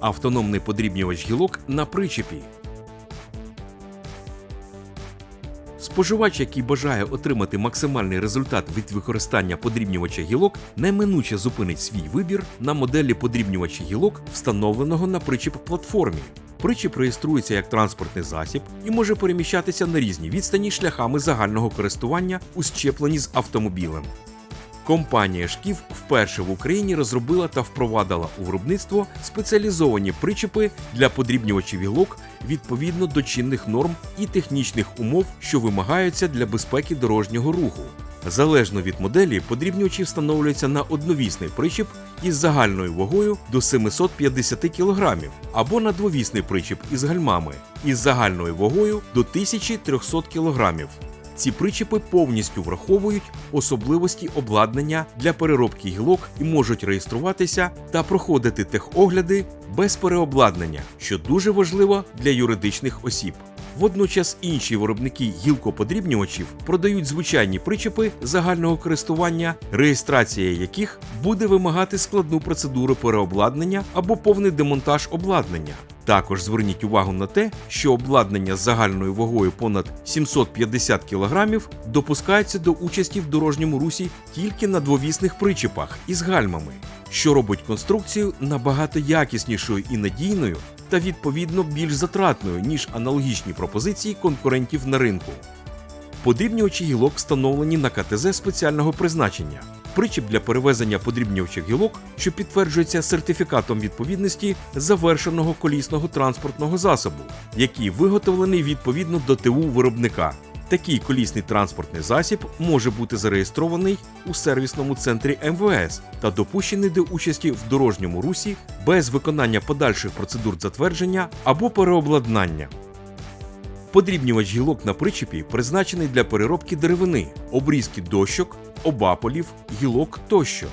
Автономний подрібнювач гілок на причепі. Споживач, який бажає отримати максимальний результат від використання подрібнювача гілок, неминуче зупинить свій вибір на моделі подрібнювача гілок, встановленого на причіп платформі. Причіп реєструється як транспортний засіб і може переміщатися на різні відстані шляхами загального користування у щепленні з автомобілем. Компанія Шкіф вперше в Україні розробила та впровадила у виробництво спеціалізовані причепи для подрібнювачів гілок відповідно до чинних норм і технічних умов, що вимагаються для безпеки дорожнього руху. Залежно від моделі, подрібнювачі встановлюються на одновісний причіп із загальною вагою до 750 кг або на двовісний причіп із гальмами із загальною вагою до 1300 кг. Ці причепи повністю враховують особливості обладнання для переробки гілок і можуть реєструватися та проходити техогляди без переобладнання, що дуже важливо для юридичних осіб. Водночас інші виробники гілкоподрібнювачів продають звичайні причепи загального користування, реєстрація яких буде вимагати складну процедуру переобладнання або повний демонтаж обладнання. Також зверніть увагу на те, що обладнання з загальною вагою понад 750 кг допускається до участі в дорожньому русі тільки на двовісних причепах із гальмами, що робить конструкцію набагато якіснішою і надійною та відповідно більш затратною, ніж аналогічні пропозиції конкурентів на ринку. Подрібнювачі гілок встановлені на КТЗ спеціального призначення. Причіп для перевезення подрібнювачих гілок, що підтверджується сертифікатом відповідності завершеного колісного транспортного засобу, який виготовлений відповідно до ТУ виробника. Такий колісний транспортний засіб може бути зареєстрований у сервісному центрі МВС та допущений до участі в дорожньому русі без виконання подальших процедур затвердження або переобладнання. Подрібнювач гілок на причепі призначений для переробки деревини, обрізки дощок, обаполів, гілок тощо.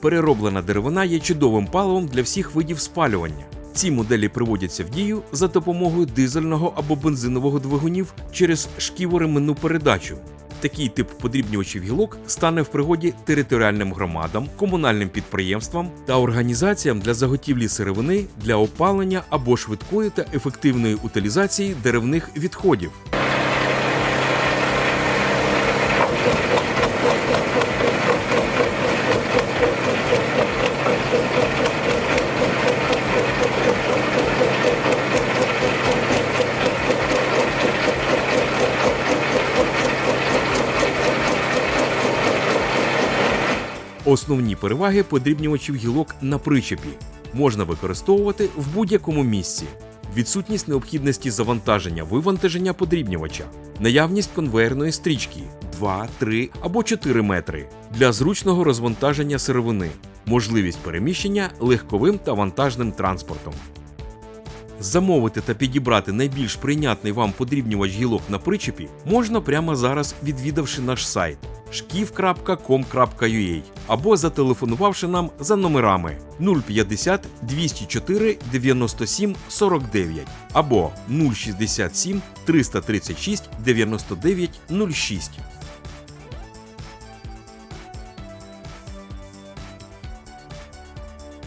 Перероблена деревина є чудовим паливом для всіх видів спалювання. Ці моделі приводяться в дію за допомогою дизельного або бензинового двигунів через шківоременну передачу. Такий тип подрібнювачів гілок стане в пригоді територіальним громадам, комунальним підприємствам та організаціям для заготівлі сировини для опалення або швидкої та ефективної утилізації деревних відходів. Основні переваги подрібнювачів гілок на причепі можна використовувати в будь-якому місці. Відсутність необхідності завантаження вивантаження подрібнювача, наявність конвейерної стрічки 2, 3 або 4 метри для зручного розвантаження сировини, можливість переміщення легковим та вантажним транспортом. Замовити та підібрати найбільш прийнятний вам подрібнювач гілок на причепі можна прямо зараз, відвідавши наш сайт шкіф.com.ua або зателефонувавши нам за номерами 050 204 97 49 або 067 336 99 06.